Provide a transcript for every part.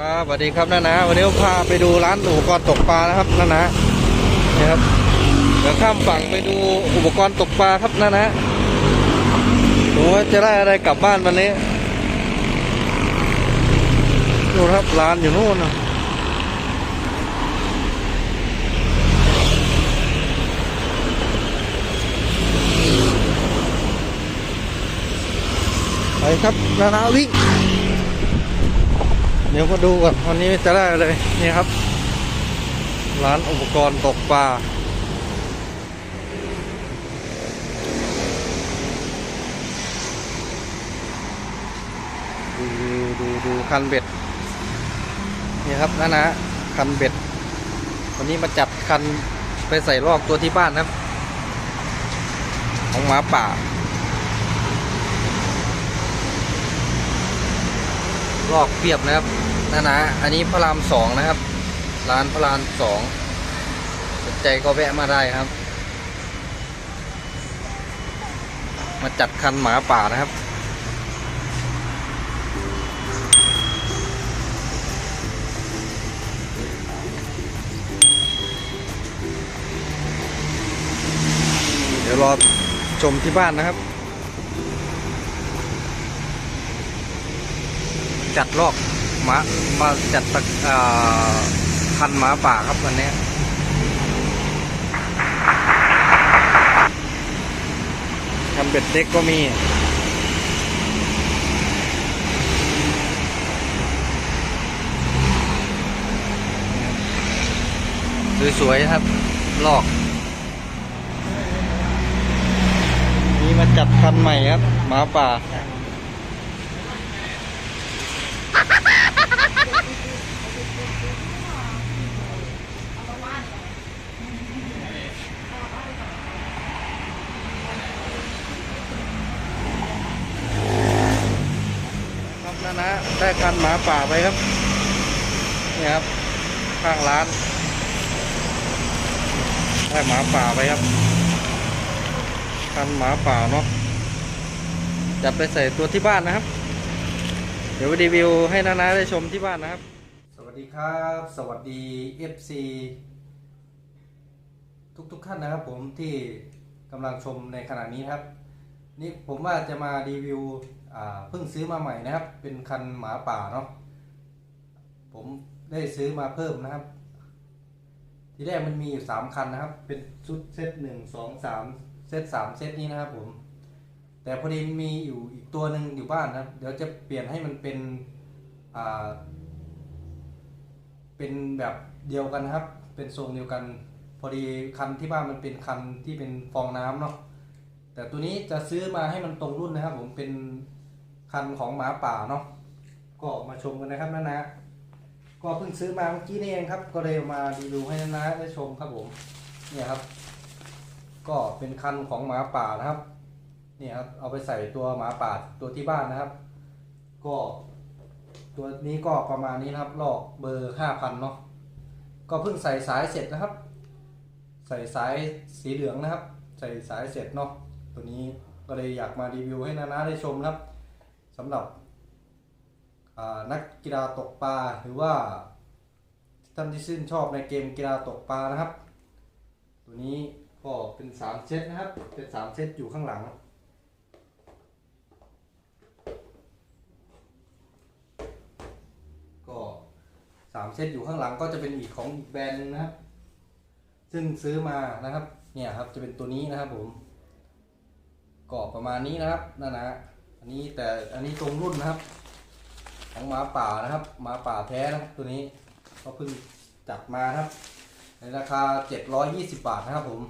ครับสวัสดีครับน้านะวันนี้ผมพาไปดูร้านอุปกรณ์ตกปลานะครับน้านะนี่ครับเดี๋ยวข้ามฝั่งไปดูอุปกรณ์ตกปลาครับน้านะดูว่าจะได้อะไรกลับบ้านวันนี้ดูครับร้านอยู่นู่นนะไปครับนานาวิ่ง เดี๋ยวมาดูก่อนวันนี้จะได้อะไรนี่ครับ ร้านอุปกรณ์ตกปลาดูดูดูคันเบ็ดนี่ครับนะนะคันเบ็ด วันนี้มาจัดคันไปใส่ลอกตัวที่บ้านครับ ของหมาป่า ลอกเปียบนะครับนะนะอันนี้พระรามสองนะครับ ร้านพระรามสองสนใจก็แวะมาได้ครับ มาจัดคันหมาป่านะครับเดี๋ยวรอชมที่บ้านนะครับ จัดลอกหมามาจัดตะอ่าพันหมาป่าครับวันนี้ทำเบ็ดเล็กก็มีสวยๆครับ ลอก นี่มาจัดคันใหม่ครับ หมาป่า ครับนะนะได้ การหมาป่าไปครับนี่ครับ ข้างร้านได้หมาป่าไปครับคันหมาป่าเนาะจับไปใส่ตัวที่บ้านนะครับ เดี๋ยวรีวิวให้นานาได้ชมที่บ้านนะครับ สวัสดีครับ สวัสดี FC ทุกๆท่านนะครับ ผมที่กำลังชมในขณะนี้ครับ นี่ผมว่าจะมารีวิว เพิ่งซื้อมาใหม่นะครับ เป็นคันหมาป่าเนาะผมได้ซื้อมาเพิ่มนะครับ ทีแรกมันมีอยู่สามคันนะครับ เป็นชุดเซตหนึ่งสองสามเซตสามเซตนี้นะครับผม แต่พอดีมีอยู่อีกตัวหนึ่งอยู่บ้านนะครับ เดี๋ยวจะเปลี่ยนให้มันเป็นอ่าเป็นแบบเดียวกันนะครับ เป็นทรงเดียวกัน พอดีคันที่บ้านมันเป็นคันที่เป็นฟองน้ำเนาะแต่ตัวนี้จะซื้อมาให้มันตรงรุ่นนะครับ ผมเป็น คันของหมาป่าเนาะก็มาชมกันนะครับนะนะก็เพิ่งซื้อมาเมื่อกี้นี่เองครับ ก็เลยมารีวิวให้นะนะได้ชมครับผมเนี่ยครับ ก็เป็นคันของหมาป่านะครับเนี่ยครับเอาไปใส่ตัวหมาป่าตัวที่บ้านนะครับ ก็ตัวนี้ก็ประมาณนี้นะครับ ลอกเบอร์ห้าพันเนาะก็เพิ่งใส่สายเสร็จนะครับ ใส่สายสีเหลืองนะครับ ใส่สายเสร็จเนาะตัวนี้ก็เลยอยากมารีวิวให้นานาได้ชมนะครับ สำหรับนักกีฬาตกปลาหรือว่าท่านที่ชื่นชอบในเกมกีฬาตกปลานะครับ ตัวนี้ก็เป็นสามเซตนะครับ เป็นสามเซตอยู่ข้างหลัง ก็สามเซตอยู่ข้างหลังก็จะเป็นอีกของอีกแบรนด์นึงนะครับ ซึ่งซื้อมานะครับ เนี่ยครับจะเป็นตัวนี้นะครับผมก็ประมาณนี้นะครับนั่นนะ อันนี้แต่อันนี้ตรงรุ่นนะครับ ของหมาป่านะครับหมาป่าแท้นะครับตัวนี้ก็เพิ่งจัดมาครับ ในราคา 720 บาทนะครับผม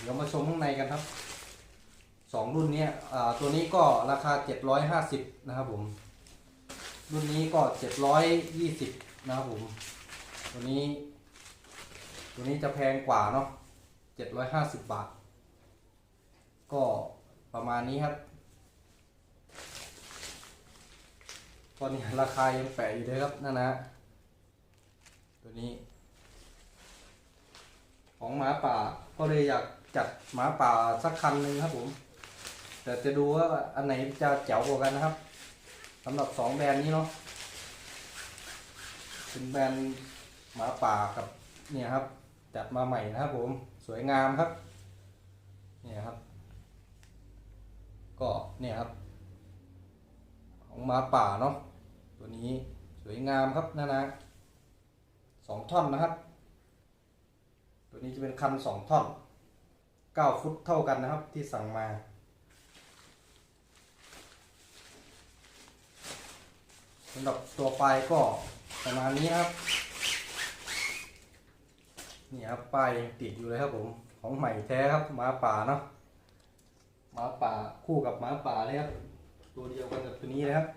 เดี๋ยวมาชมข้างในกันครับสองรุ่นเนี้ยตัวนี้ก็ราคา 750 นะครับผม รุ่นนี้ก็ 720 นะครับผม ตัวนี้ ตัวนี้จะแพงกว่าเนาะ750 บาท ก็ประมาณนี้ครับ ตอนนี้ราคายังแปะอยู่เลยครับนั่นนะ ตัวนี้ ของหมาป่าก็เลยอยากจัดหมาป่าสักคันหนึ่งครับผม แต่จะดูว่าอันไหนจะแจ๋วกว่ากันนะครับสำหรับสองแบรนด์นี้เนาะเป็นแบรนด์หมาป่ากับเนี่ยครับ จัดมาใหม่นะครับผมสวยงามครับเนี่ยครับ ก็เนี่ยครับ ของหมาป่าเนาะ ตัวนี้สวยงามครับนะนะสองท่อนนะครับ ตัวนี้จะเป็นคันสองท่อนเก้าฟุตเท่ากันนะครับที่สั่งมา สำหรับตัวปลายก็ประมาณนี้ครับ นี่ครับป้ายยังติดอยู่เลยครับผม ของใหม่แท้ครับหมาป่าเนาะหมาป่าคู่กับหมาป่าเลยครับ ตัวเดียวกันกับตัวนี้เลยครับ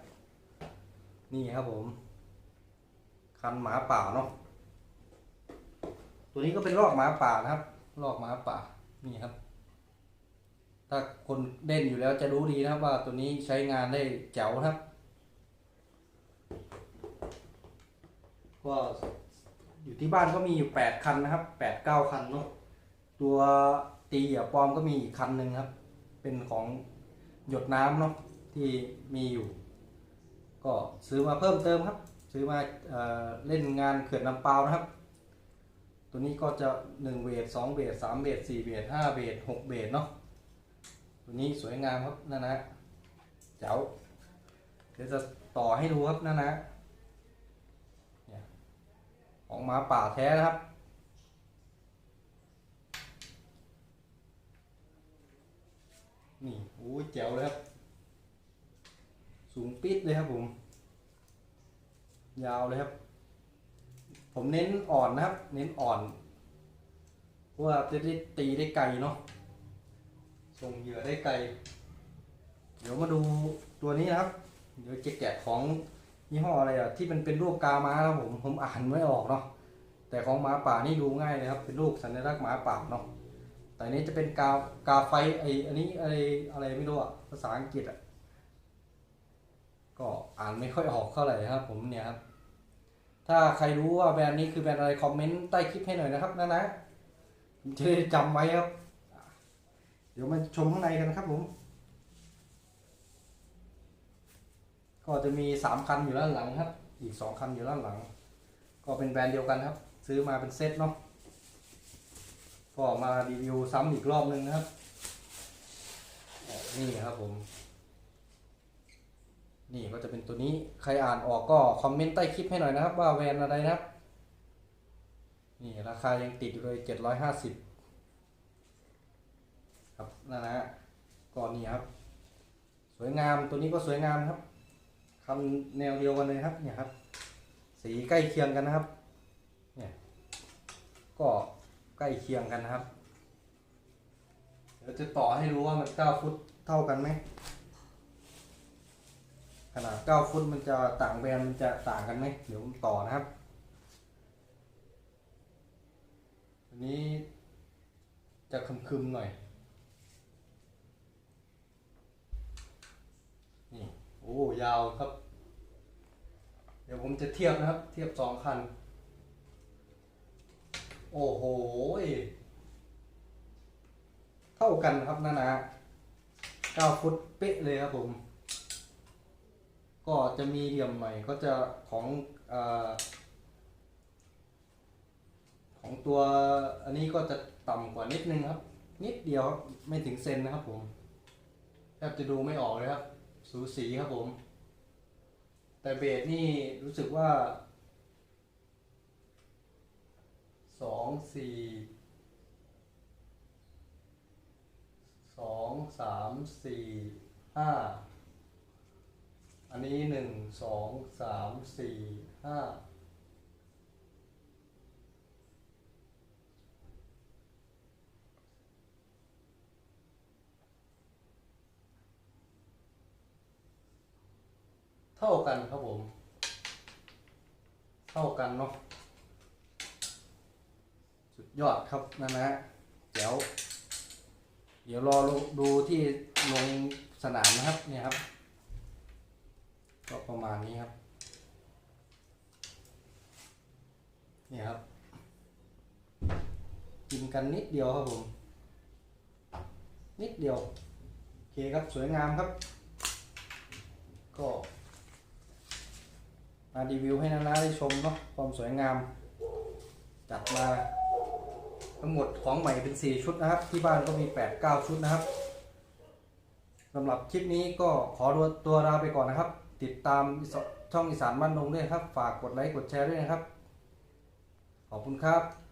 นี่ครับผม คันหมาป่าเนาะตัวนี้ก็เป็นลอกหมาป่านะครับลอกหมาป่านี่ครับ ถ้าคนเล่นอยู่แล้วจะรู้ดีนะครับว่าตัวนี้ใช้งานได้แจ๋วครับ ก็อยู่ที่บ้านก็มีอยู่แปดคันนะครับแปดเก้าคันเนาะตัวตีเหยื่อปลอมก็มีอีกคันหนึ่งครับ เป็นของหยดน้ำเนาะที่มีอยู่ ก็ซื้อมาเพิ่มเติมครับ ซื้อมาเอเล่นงานเขื่อนลำเปานะครับ ตัวนี้ก็จะหนึ่งเบสสองเบสสามเบสสี่เบสห้าเบสหกเบสเนาะตัวนี้สวยงามครับนั่นนะเจ๋วเดี๋ยวจะต่อให้ดูครับนั่นนะของหมาป่าแท้นะครับนี่โอ้ยแจ๋วเลยครับ สูงปิดเลยครับผม ยาวเลยครับ ผมเน้นอ่อนนะครับ เน้นอ่อนเพราะว่าจะได้ตีได้ไกลเนาะส่งเหยื่อได้ไกล เดี๋ยวมาดูตัวนี้นะครับ เดี๋ยวจะแกะของยี่ห้ออะไรอะที่มันเป็นรูปกาม้าครับผมผมอ่านไม่ออกเนาะแต่ของหมาป่านี่ดูง่ายเลยครับ เป็นรูปสัญลักษณ์หมาป่าเนาะแต่อันนี้จะเป็นกากาไฟไออันนี้อะไรอะไรไม่รู้อะภาษาอังกฤษอะ ก็อ่านไม่ค่อยออกเท่าไหร่ครับ ผมเนี่ยครับ ถ้าใครรู้ว่าแบรนด์นี้คือแบรนด์อะไรคอมเมนต์ใต้คลิปให้หน่อยนะครับนะนะผมจะได้จำไว้ครับ เดี๋ยวมาชมข้างในกันครับผม ก็จะมีสามคันอยู่ด้านหลังครับ อีกสองคันอยู่ด้านหลัง ก็เป็นแบรนด์เดียวกันครับ ซื้อมาเป็นเซตเนาะก็มารีวิวซ้ำอีกรอบนึงนะครับนี่ครับผม นี่ก็จะเป็นตัวนี้ใครอ่านออกก็คอมเมนต์ใต้คลิปให้หน่อยนะครับ ว่าแบรนอะไรนะครับ นี่ราคายังติดอยู่เลยเจ็ดร้อยห้าสิบครับนั่นนะฮะก่อนนี้ครับ สวยงามตัวนี้ก็สวยงามครับคำแนวเดียวกันเลยครับเนี่ยครับ สีใกล้เคียงกันนะครับ เนี่ยก็ใกล้เคียงกันนะครับ เดี๋ยวจะต่อให้รู้ว่ามัน9ฟุตเท่ากันไหม ขนาด 9 ฟุตมันจะต่างแบรนด์มันจะต่างกันไหมเดี๋ยวผมต่อนะครับอันนี้จะคึมๆหน่อยนี่โอ้ยาวครับ เดี๋ยวผมจะเทียบนะครับ เทียบสองคัน โอ้โหเท่ากันครับนะนะเก้าฟุตเป๊ะเลยครับผม ก็จะมีเหลี่ยมใหน่ก็จะของออของตัวอันนี้ก็จะต่ำกว่านิดนึงครับ นิดเดียวครับไม่ถึงเซนนะครับผมแทบจะดูไม่ออกเลยครับ สูสีครับผม แต่เบสนี่รู้สึกว่าสองสี่สองสามสี่ห้า อันนี้หนึ่งสองสามสี่ห้าเท่ากันครับผม เท่ากันเนาะสุดยอดครับนะนะเดี๋ยว เดี๋ยวรอดูที่ลงสนามนะครับเนี่ยครับ ก็ประมาณนี้ครับเนี่ยครับ กินกันนิดเดียวครับผม นิดเดียว โอเคครับสวยงามครับ ก็มารีวิวให้นานาได้ชมเนาะความสวยงาม จัดมาทั้งหมดของใหม่เป็น 4 ชุดนะครับ ที่บ้านก็มี 8 9 ชุดนะครับสำหรับคลิปนี้ก็ขอตัวลาไปก่อนนะครับ ติดตามช่องอีสานบ้านดงด้วยครับ ฝากกดไลค์กดแชร์ด้วยนะครับ ขอบคุณครับ